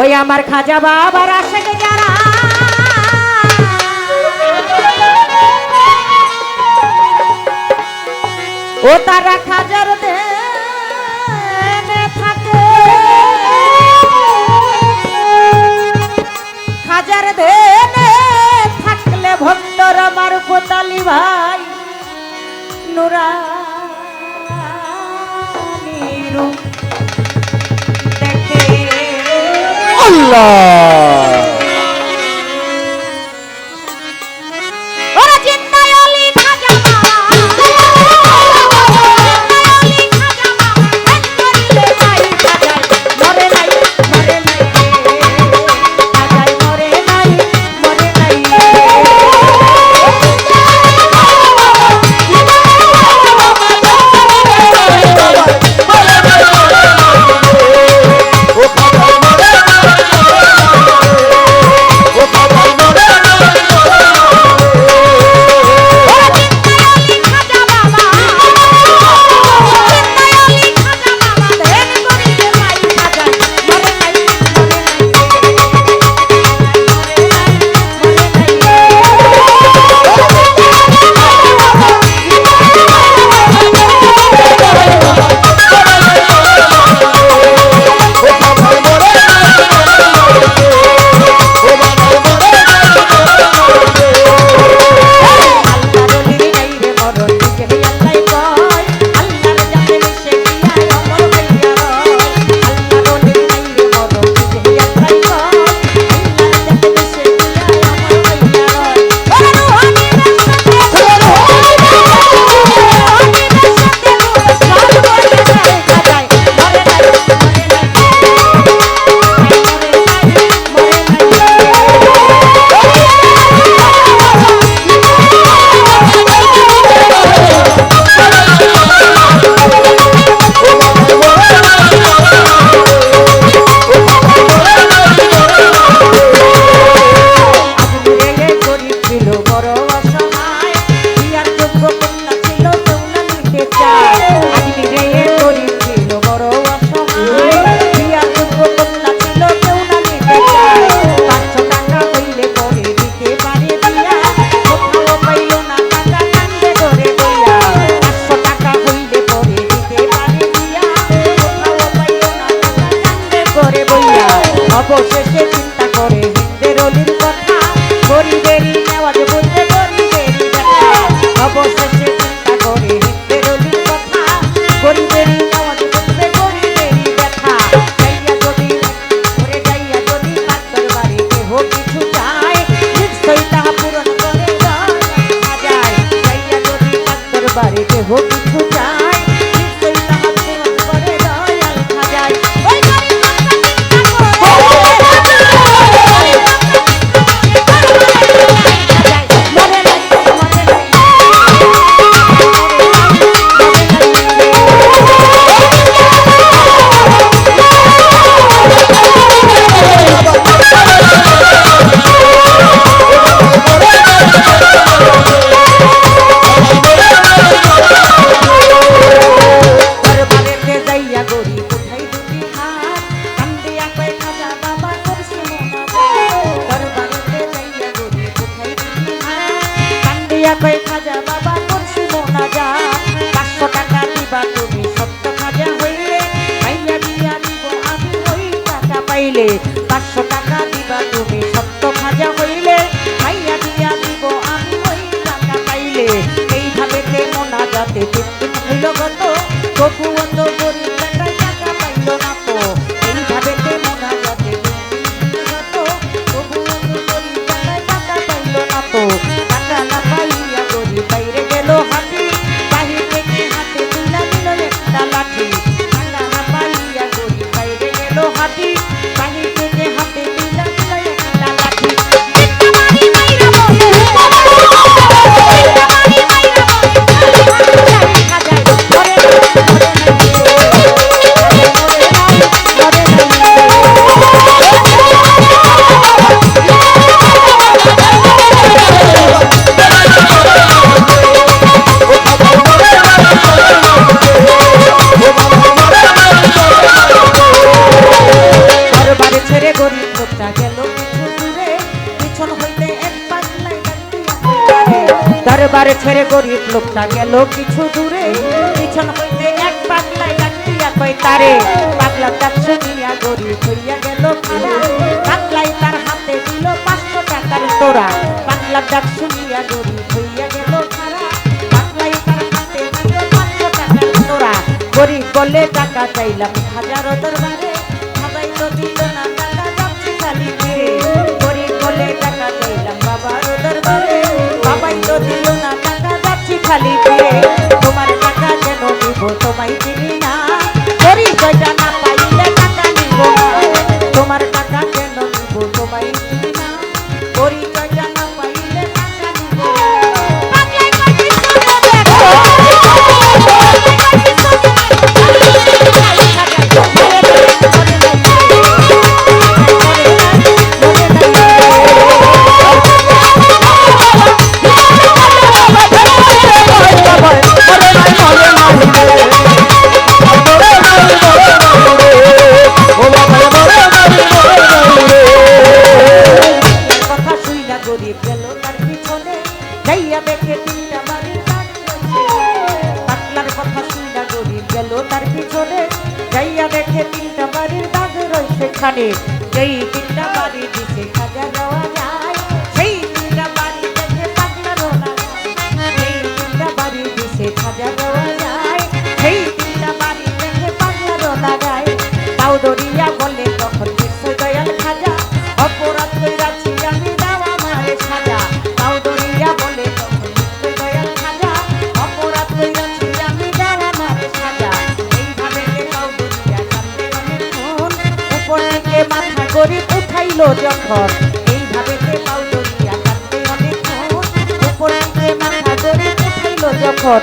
ওই আমার খাজা বাবার আশেক যারা ও তারা খাজার দেয় হইলে পাঁচশো টাকা দিবা তুমি। সত্য খাজা হইলে খাইয়া দিয়া দিব, আমি ওই টাকা পাইলে। এইভাবে মনা যাতে দরবারে ছেড়ে গরিব লোকটা গেল কিছু দূরে পিছন হইতে এক পাগলায় ডাকিয়া কই তারে পাগলা পাগলাটা দিয়া গরিব হইয়া গেল পাগলাই তার হাতে দিল পাঁচশো টাকার তোরা পাগলা ডাক শুনিয়া গরিব হইয়া গেল গরিব বলে টাকা চাইলাম হাজারো দরবারে। দিও না টাকা যাচ্ছি খালি খেয়ে তোমার করিয়া বলে, তখন নিশ্চয় দয়াল খাজা অপরাধ কইরাছি আমি, দাও আমারে সাজা। তাও ধরিয়া বলে, তখন নিশ্চয় দয়াল খাজা অপরাধ কইরাছি আমি যখন। এইভাবে তাও ধরিয়া অনেক মন মাথা করি উঠাইল যখন।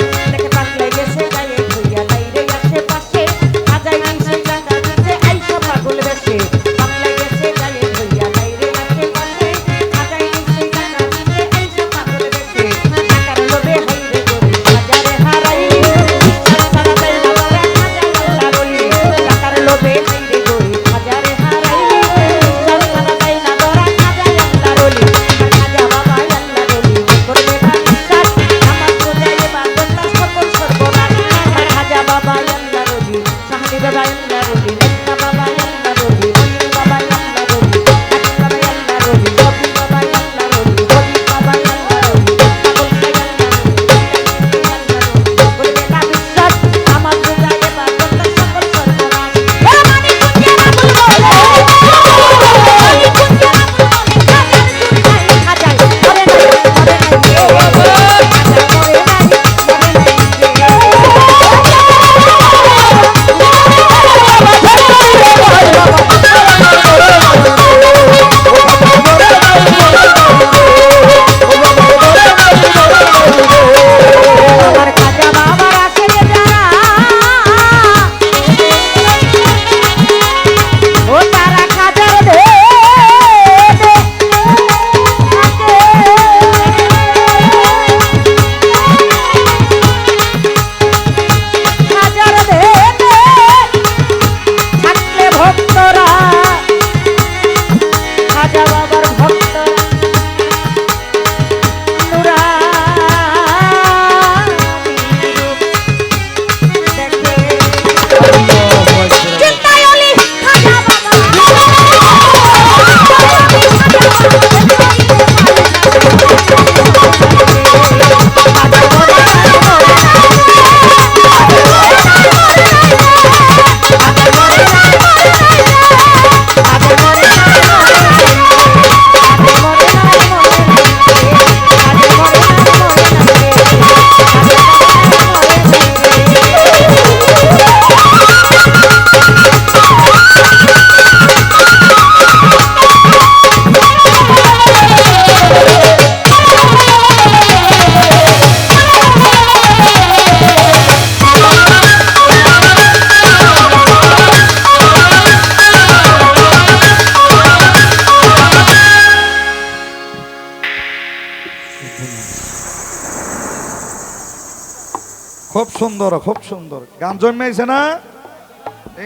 খুব সুন্দর খুব সুন্দর। গান জন্মেছে না?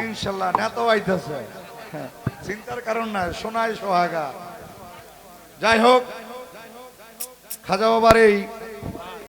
ইনশাল্লাহ, নেতাও আইতেছে। চিন্তার কারণ না সোনায় সোহাগা। যাই হোক খাজা বাবার এই